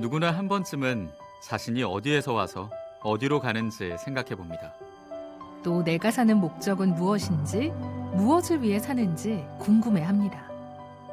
누구나 한 번쯤은 자신이 어디에서 와서 어디로 가는지 생각해 봅니다. 또 내가 사는 목적은 무엇인지, 무엇을 위해 사는지 궁금해 합니다.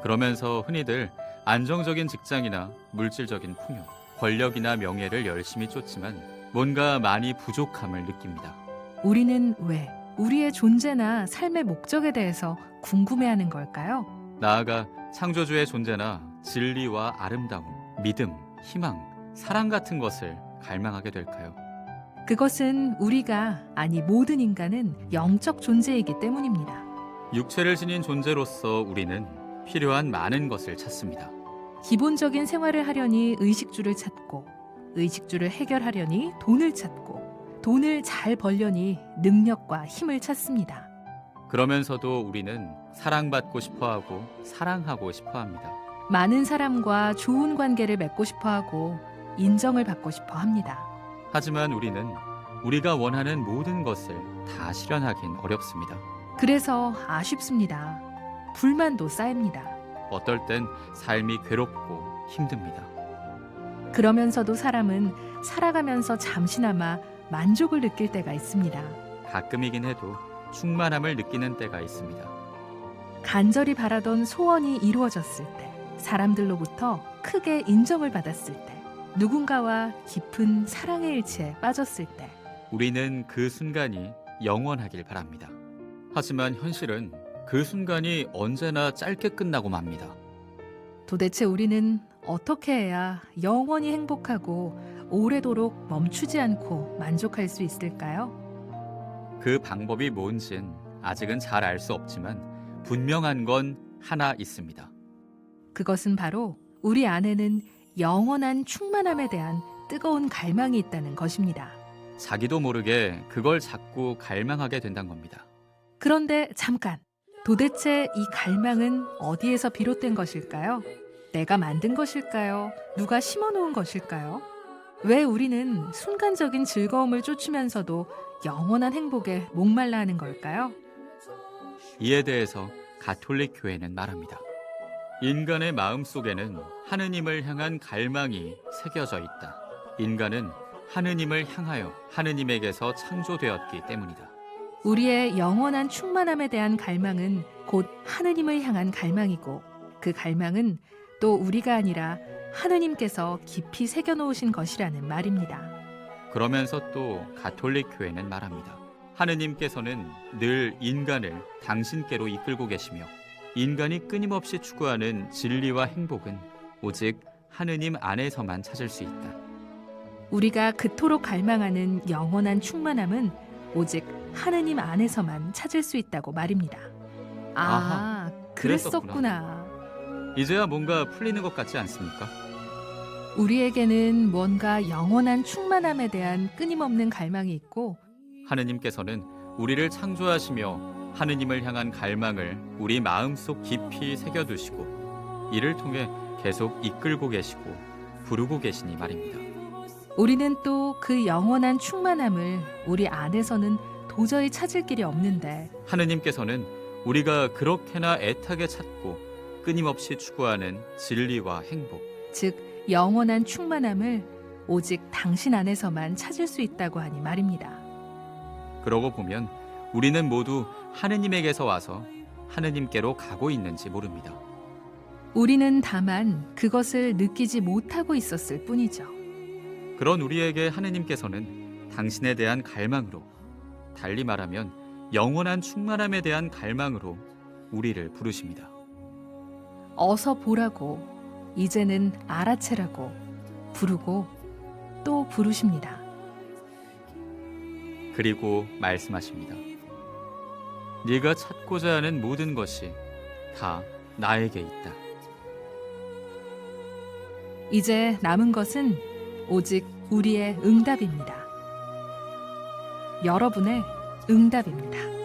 그러면서 흔히들 안정적인 직장이나 물질적인 풍요, 권력이나 명예를 열심히 쫓지만 뭔가 많이 부족함을 느낍니다. 우리는 왜 우리의 존재나 삶의 목적에 대해서 궁금해하는 걸까요? 나아가 창조주의 존재나 진리와 아름다움, 믿음, 희망, 사랑 같은 것을 갈망하게 될까요? 그것은 우리가, 아니 모든 인간은 영적 존재이기 때문입니다. 육체를 지닌 존재로서 우리는 필요한 많은 것을 찾습니다. 기본적인 생활을 하려니 의식주를 찾고, 의식주를 해결하려니 돈을 찾고, 돈을 잘 벌려니 능력과 힘을 찾습니다. 그러면서도 우리는 사랑받고 싶어 하고 사랑하고 싶어 합니다. 많은 사람과 좋은 관계를 맺고 싶어 하고, 인정을 받고 싶어 합니다. 하지만 우리는 우리가 원하는 모든 것을 다 실현하긴 어렵습니다. 그래서 아쉽습니다. 불만도 쌓입니다. 어떨 땐 삶이 괴롭고 힘듭니다. 그러면서도 사람은 살아가면서 잠시나마 만족을 느낄 때가 있습니다. 가끔이긴 해도 충만함을 느끼는 때가 있습니다. 간절히 바라던 소원이 이루어졌을 때, 사람들로부터 크게 인정을 받았을 때, 누군가와 깊은 사랑의 일치에 빠졌을 때, 우리는 그 순간이 영원하길 바랍니다. 하지만 현실은 그 순간이 언제나 짧게 끝나고 맙니다. 도대체 우리는 어떻게 해야 영원히 행복하고 오래도록 멈추지 않고 만족할 수 있을까요? 그 방법이 뭔진 아직은 잘 알 수 없지만 분명한 건 하나 있습니다. 그것은 바로 우리 안에는 영원한 충만함에 대한 뜨거운 갈망이 있다는 것입니다. 자기도 모르게 그걸 자꾸 갈망하게 된다는 겁니다. 그런데 잠깐. 도대체 이 갈망은 어디에서 비롯된 것일까요? 내가 만든 것일까요? 누가 심어 놓은 것일까요? 왜 우리는 순간적인 즐거움을 쫓으면서도 영원한 행복에 목말라 하는 걸까요? 이에 대해서 가톨릭 교회는 말합니다. 인간의 마음 속에는 하느님을 향한 갈망이 새겨져 있다. 인간은 하느님을 향하여 하느님에게서 창조되었기 때문이다. 우리의 영원한 충만함에 대한 갈망은 곧 하느님을 향한 갈망이고 그 갈망은 또 우리가 아니라 하느님께서 깊이 새겨 놓으신 것이라는 말입니다. 그러면서 또 가톨릭 교회는 말합니다. 하느님께서는 늘 인간을 당신께로 이끌고 계시며 인간이 끊임없이 추구하는 진리와 행복은 오직 하느님 안에서만 찾을 수 있다. 우리가 그토록 갈망하는 영원한 충만함은 오직 하느님 안에서만 찾을 수 있다고 말입니다. 아, 아하, 그랬었구나. 이제야 뭔가 풀리는 것 같지 않습니까? 우리에게는 뭔가 영원한 충만함에 대한 끊임없는 갈망이 있고 하느님께서는 우리를 창조하시며 하느님을 향한 갈망을 우리 마음속 깊이 새겨두시고 이를 통해 계속 이끌고 계시고 부르고 계시니 말입니다. 우리는 또 그 영원한 충만함을 우리 안에서는 도저히 찾을 길이 없는데 하느님께서는 우리가 그렇게나 애타게 찾고 끊임없이 추구하는 진리와 행복, 즉 영원한 충만함을 오직 당신 안에서만 찾을 수 있다고 하니 말입니다. 그러고 보면 우리는 모두 하느님에게서 와서 하느님께로 가고 있는지 모릅니다. 우리는 다만 그것을 느끼지 못하고 있었을 뿐이죠. 그런 우리에게 하느님께서는 당신에 대한 갈망으로, 달리 말하면 영원한 충만함에 대한 갈망으로 우리를 부르십니다. 어서 보라고 이제는 알아채라고 부르고 또 부르십니다. 그리고 말씀하십니다. 네가 찾고자 하는 모든 것이 다 나에게 있다. 이제 남은 것은 오직 우리의 응답입니다. 여러분의 응답입니다.